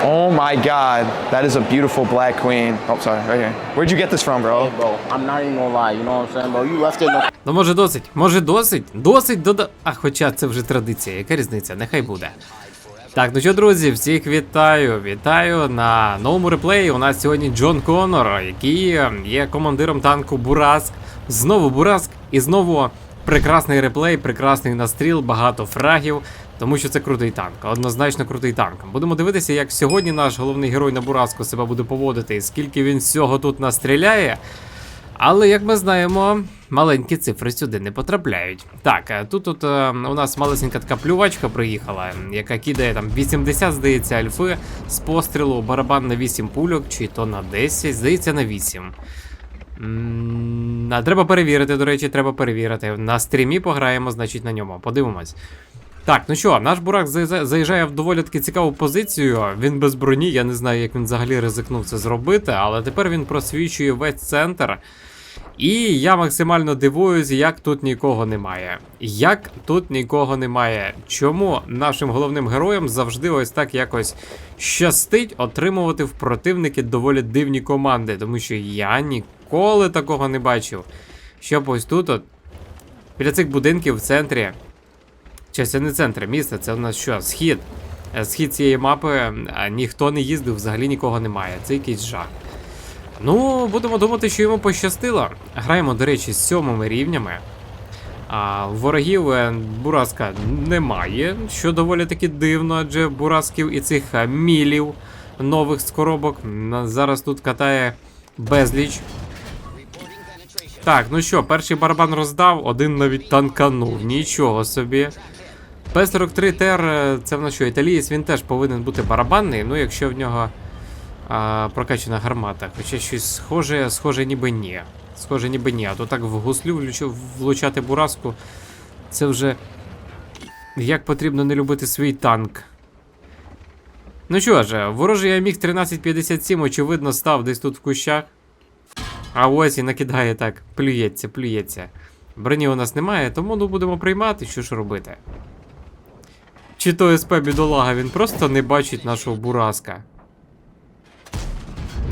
Oh my god, that is a beautiful black queen. Oh, sorry, right here. Where'd you get this from, bro? Hey, bro, I'm not even gonna lie, you know what I'm saying, bro? You left it in the Ну може досить, може досить, досить дода. А хоча це вже традиція, яка різниця, нехай буде. Так, ну що, друзі, всіх вітаю, вітаю на новому реплеї. У нас сьогодні Джон Коннор, який е, є командиром танку Бураск. Знову Бураск і знову прекрасний реплей, прекрасний настріл, багато фрагів, тому що це крутий танк. Однозначно крутий танк. Будемо дивитися, як сьогодні наш головний герой на Бураску себе буде поводити, і скільки він всього тут настріляє. Але як ми знаємо, маленькі цифри сюди не потрапляють. Так, е, тут тут е, у нас малесенька така плювачка приїхала, яка кидає там 80, здається, альфи з пострілу, барабан на 8 пульок, чи то на 10, здається, на 8. М, А треба перевірити, до речі, треба перевірити. На стрімі пограємо, значить, на ньому. Подивимось. Так, ну що, наш бурак заїжджає в доволі таки цікаву позицію. Він без броні, я не знаю, як він взагалі ризикнув це зробити, але тепер він просвічує весь центр. І я максимально дивуюсь, як тут нікого немає. Як тут нікого немає. Чому нашим головним героям завжди ось так якось щастить отримувати в противники доволі дивні команди, тому що я ніколи такого не бачив. Щоб ось тут, от, біля цих будинків в центрі. Чи це не центр міста, це у нас що? Схід. Е, Схід цієї мапи ніхто не їздив, взагалі нікого немає. Це якийсь жах. Ну, будемо думати, що йому пощастило. Граємо, до речі, з сьомими рівнями. А ворогів е, Бураска немає, що доволі таки дивно, адже Бурасків і цих е, мілів нових з коробок зараз тут катає безліч. Так, ну що, перший барабан роздав, один навіть танканув, нічого собі. П-43 ТР, е, це в що, італієць, він теж повинен бути барабанний, ну якщо в нього а, прокачана гармата. Хоча щось схоже, схоже ніби ні. Схоже ніби ні. А то так в гуслю влучати бураску. Це вже як потрібно не любити свій танк. Ну що ж, ворожий міг 1357, очевидно, став десь тут в кущах. А ось і накидає так, плюється, плюється. Броні у нас немає, тому ну будемо приймати, що ж робити. Чи то СП бідолага, він просто не бачить нашого бураска.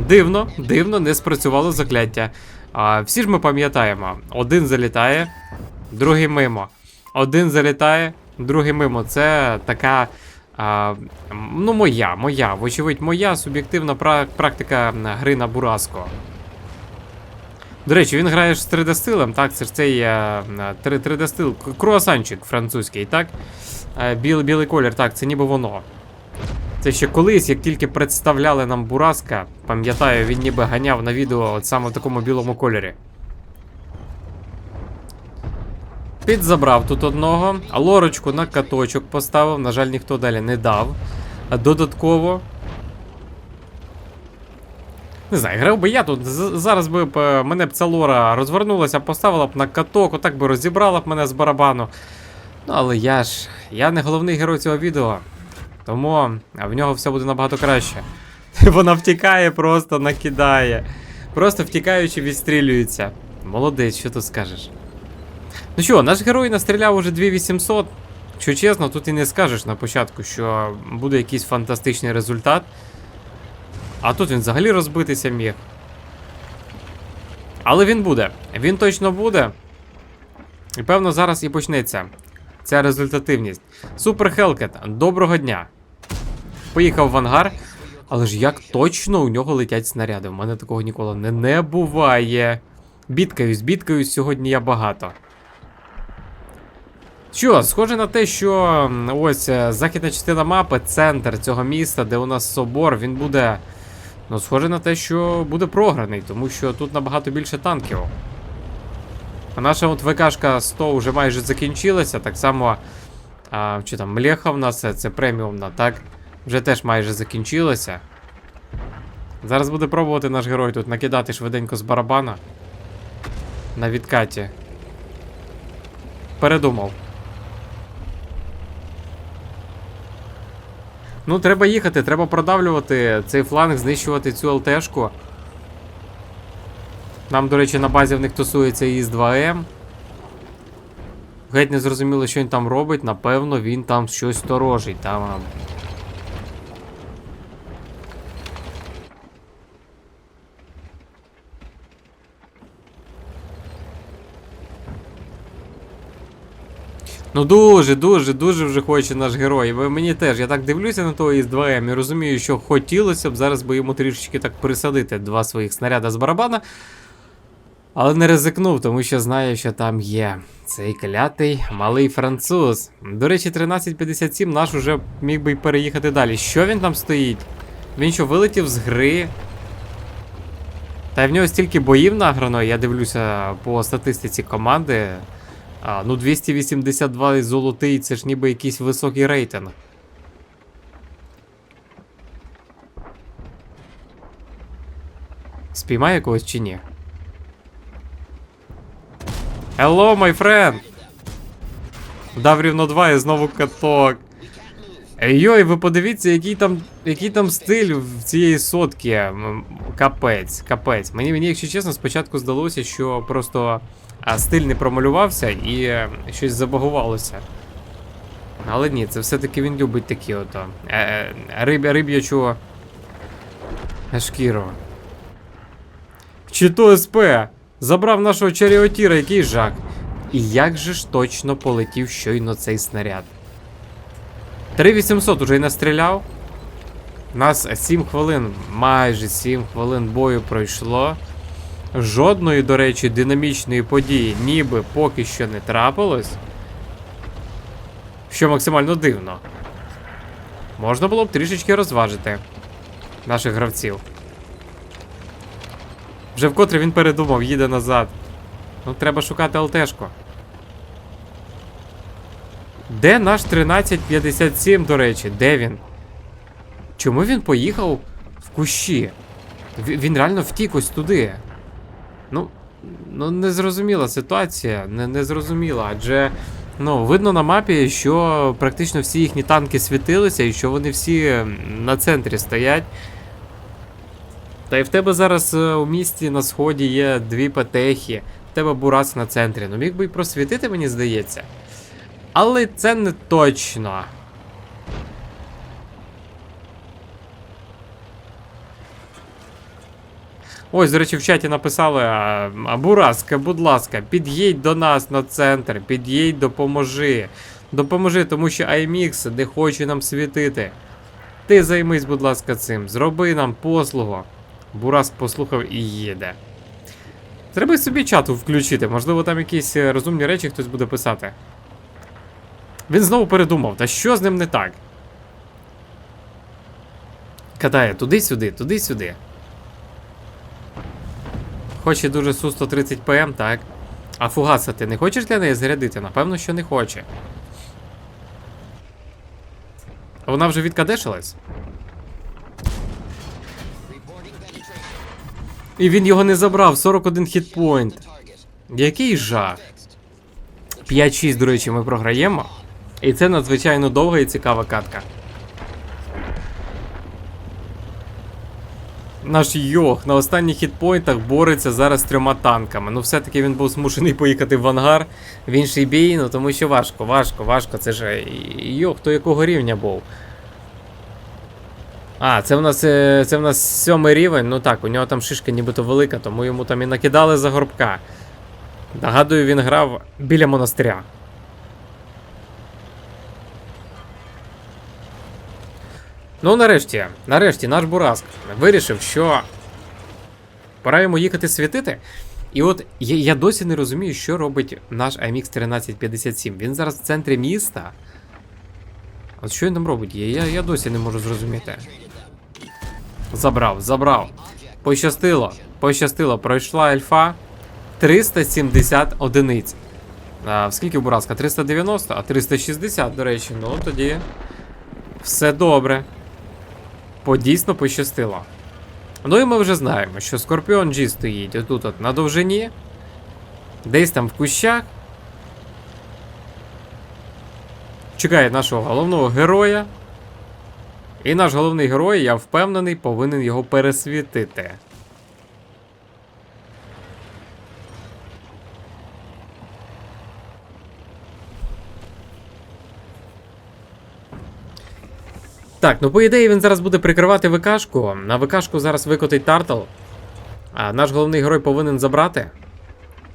Дивно, дивно, не спрацювало закляття. А, всі ж ми пам'ятаємо: один залітає, другий мимо. Один залітає, другий мимо. Це така. А, ну, моя, моя, вочевидь, моя суб'єктивна практика гри на Бураско. До речі, він грає ж з 3D-стилем, так? Це ж цей е, 3D-стил, круасанчик французький, так? Е, Білий, білий колір, так, це ніби воно. Це ще колись, як тільки представляли нам Бураска, пам'ятаю, він ніби ганяв на відео от саме в такому білому кольорі. Підзабрав тут одного, а лорочку на каточок поставив, на жаль, ніхто далі не дав. Додатково. Не знаю, грав би я тут. Зараз би е, мене б ця лора розвернулася, поставила б на каток, отак би розібрала б мене з барабану. Ну, але я ж. Я не головний герой цього відео. Тому в нього все буде набагато краще. Вона втікає, просто накидає. Просто втікаючи, відстрілюється. Молодець, що тут скажеш. Ну що, наш герой настріляв уже 2800. Що чесно, тут і не скажеш на початку, що буде якийсь фантастичний результат. А тут він взагалі розбитися міг. Але він буде. Він точно буде. І певно зараз і почнеться ця результативність. Супер Хелкет, доброго дня. Поїхав в ангар. Але ж як точно у нього летять снаряди? У мене такого ніколи не, не буває. Бідкаюсь, бідкаюсь, сьогодні я багато. Що, схоже на те, що ось е, західна частина мапи, центр цього міста, де у нас собор, він буде. Ну, схоже на те, що буде програний, тому що тут набагато більше танків. А наша от ВКшка 100 вже майже закінчилася, так само. А, що там, Млеха в нас, це преміумна, так? Вже теж майже закінчилася. Зараз буде пробувати наш герой тут накидати швиденько з барабана. На відкаті. Передумав. Ну, треба їхати, треба продавлювати цей фланг, знищувати цю ЛТшку. Нам, до речі, на базі в них тусується іс 2 м Геть не зрозуміло, що він там робить, напевно, він там щось сторожить. Там. Ну дуже-дуже дуже вже хоче наш герой. Мені теж, я так дивлюся на того із 2 м і розумію, що хотілося б зараз би йому трішечки так присадити два своїх снаряда з барабана. Але не ризикнув, тому що знає, що там є. Цей клятий малий француз. До речі, 1357 наш уже міг би й переїхати далі. Що він там стоїть? Він що, вилетів з гри? Та й в нього стільки боїв награно, я дивлюся по статистиці команди. А, ну 282 золотий, це ж ніби якийсь високий рейтинг. Спіймає когось чи ні? Hello, my friend! Дав рівно 2 і знову каток. Йой, ви подивіться, який там, який там стиль в цієї сотки. Капець, капець. Мені, мені, якщо чесно, спочатку здалося, що просто стиль не промалювався і е, щось забагувалося. Але ні, це все-таки він любить такі ото. Е, е, риб, риб'ячу шкіру. Чи то СП? Забрав нашого чаріотіра, який жак. І як же ж точно полетів щойно цей снаряд? 3800 уже й настріляв. Нас 7 хвилин, майже 7 хвилин бою пройшло. Жодної, до речі, динамічної події ніби поки що не трапилось. Що максимально дивно. Можна було б трішечки розважити наших гравців. Вже вкотре він передумав, їде назад. Ну, треба шукати ЛТшку. Де наш 1357, до речі? Де він? Чому він поїхав в кущі? Ві- Він реально втік ось туди. Ну, ну незрозуміла ситуація, не, незрозуміла, адже ну, видно на мапі, що практично всі їхні танки світилися і що вони всі на центрі стоять. Та й в тебе зараз е, у місті на сході є дві петехи, в тебе бурас на центрі. Ну міг би й просвітити, мені здається. Але це не точно. Ось, до речі, в чаті написали: а, а, Бураска, будь ласка, під'їдь до нас на центр, під'їдь, допоможи. Допоможи, тому що IMX не хоче нам світити. Ти займись, будь ласка, цим. Зроби нам послугу. Бурас послухав і їде. Треба собі чату включити, можливо, там якісь е, розумні речі хтось буде писати. Він знову передумав, та що з ним не так? Катає туди-сюди, туди-сюди. Хоче дуже Су-130 ПМ, так. А фугаса ти не хочеш для неї зарядити? Напевно, що не хоче. Вона вже відкадешилась? І він його не забрав, 41 хітпойнт. Який жах. 5-6, до речі, ми програємо. І це надзвичайно довга і цікава катка. Наш Йох на останніх хітпойнтах бореться зараз з трьома танками. Ну, все-таки він був змушений поїхати в ангар в інший бій, ну тому що важко, важко, важко. Це ж е, Йох, то якого рівня був. А, це в нас е, це в нас сьомий рівень. Ну так, у нього там шишка нібито велика, тому йому там і накидали за горбка. Нагадую, він грав біля монастиря. Ну, нарешті, нарешті, наш Бураск вирішив, що пора йому їхати світити. І от я, я досі не розумію, що робить наш IMX 1357. Він зараз в центрі міста. От що він там робить? Я, я досі не можу зрозуміти. Забрав, забрав. Пощастило, пощастило, пройшла альфа 370 одиниць. А, скільки Бураска? 390, а 360, до речі. Ну тоді. Все добре. Подійсно пощастило. Ну і ми вже знаємо, що Скорпіон G стоїть отут от на довжині. Десь там в кущах. Чекає нашого головного героя. І наш головний герой, я впевнений, повинен його пересвітити. Так, ну по ідеї він зараз буде прикривати ВКшку. На ВКшку зараз викотить Тартл. А наш головний герой повинен забрати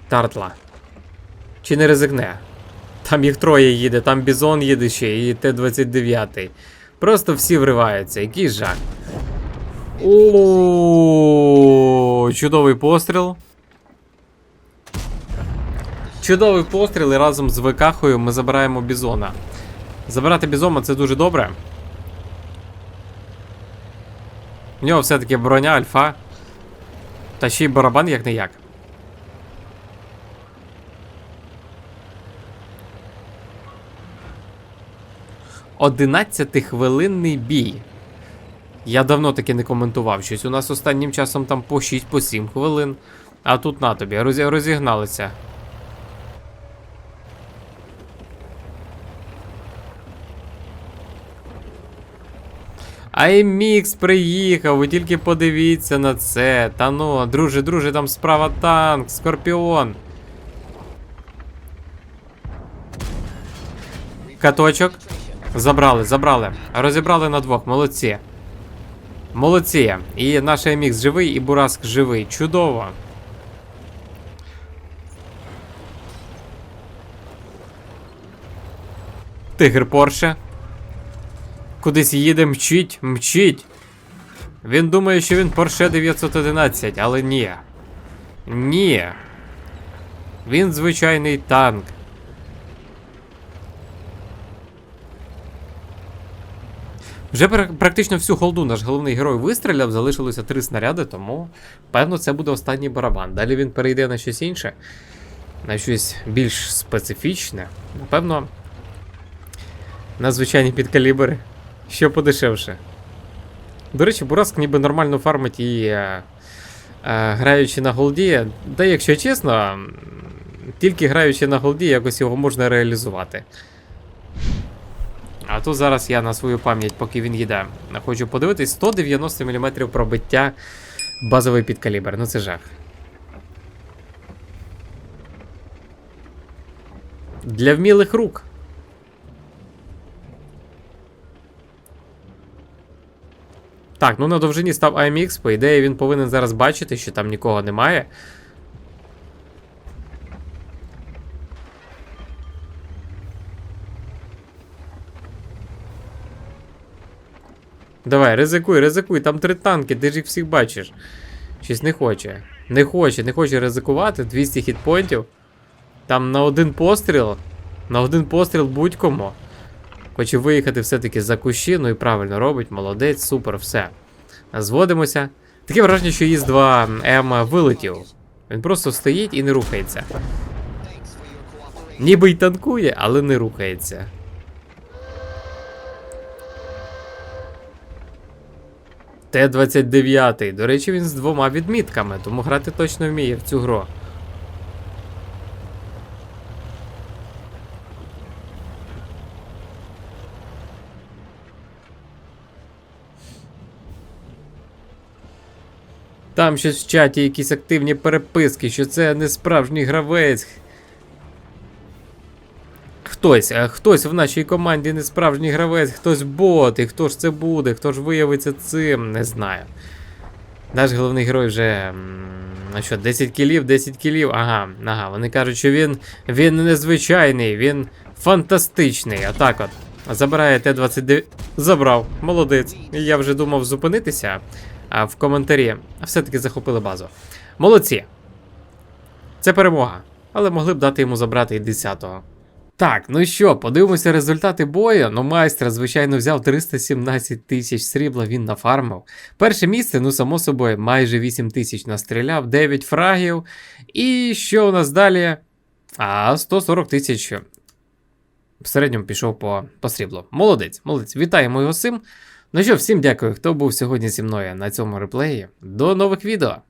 Тартла. Чи не ризикне? Там їх троє їде, там Бізон їде ще і Т-29. Просто всі вриваються, який жах. О, чудовий постріл. Чудовий постріл і разом з Викахою ми забираємо бізона. Забирати бізона це дуже добре. В нього все-таки броня альфа. Та ще й барабан як не як. Одинадцятихвилинний бій. Я давно таки не коментував щось. У нас останнім часом там по 6 по 7 хвилин. А тут на тобі, розігналися. Аймікс приїхав, ви тільки подивіться на це. Та ну, друже, друже, там справа танк, скорпіон. Каточок. Забрали, забрали. Розібрали на двох, молодці. Молодці. І наш Аймікс живий, і Бураск живий. Чудово. Тигр Порше. Кудись їде, мчить, мчить. Він думає, що він Porsche 911, але ні. Ні. Він звичайний танк. Вже практично всю холду наш головний герой вистріляв, залишилося три снаряди, тому певно це буде останній барабан. Далі він перейде на щось інше, на щось більш специфічне. Напевно, на звичайні підкалібри, що подешевше. До речі, Бураск ніби нормально фармить і е, е, граючи на голді. Та якщо чесно, тільки граючи на голді, якось його можна реалізувати. А тут зараз я на свою пам'ять, поки він їде, хочу подивитись 190 мм пробиття базовий підкалібр. Ну це жах. Для вмілих рук. Так, ну на довжині став AMX, по ідеї він повинен зараз бачити, що там нікого немає. Давай, ризикуй, ризикуй, там три танки, ти ж їх всіх бачиш. Щось не хоче. Не хоче, не хоче ризикувати. 200 хітпоінтів. Там на один постріл. На один постріл будь-кому. Хоче виїхати все-таки за кущі, ну і правильно робить, молодець, супер, все. Зводимося. Таке враження, що із 2 М вилетів. Він просто стоїть і не рухається. Ніби й танкує, але не рухається. Т-29. До речі, він з двома відмітками, тому грати точно вміє в цю гру. Там щось в чаті якісь активні переписки, що це не справжній гравець. Хтось, хтось в нашій команді не справжній гравець, хтось бот, і хто ж це буде, хто ж виявиться цим, не знаю. Наш головний герой вже. м, Ну що, 10 кілів, 10 кілів. Ага, ага. Вони кажуть, що він він незвичайний, він фантастичний. Отак от. Забирає Т-29. Забрав, молодець. Я вже думав зупинитися а в коментарі. А Все-таки захопили базу. Молодці. Це перемога. Але могли б дати йому забрати і 10-го. Так, ну що, подивимося результати бою. Ну, майстер, звичайно, взяв 317 тисяч срібла, він нафармив. Перше місце, ну, само собою, майже 8 тисяч настріляв, 9 фрагів. І що у нас далі? А, 140 тисяч. В середньому пішов по, по сріблу. Молодець, молодець. Вітаємо його з цим. Ну що, всім дякую, хто був сьогодні зі мною на цьому реплеї. До нових відео!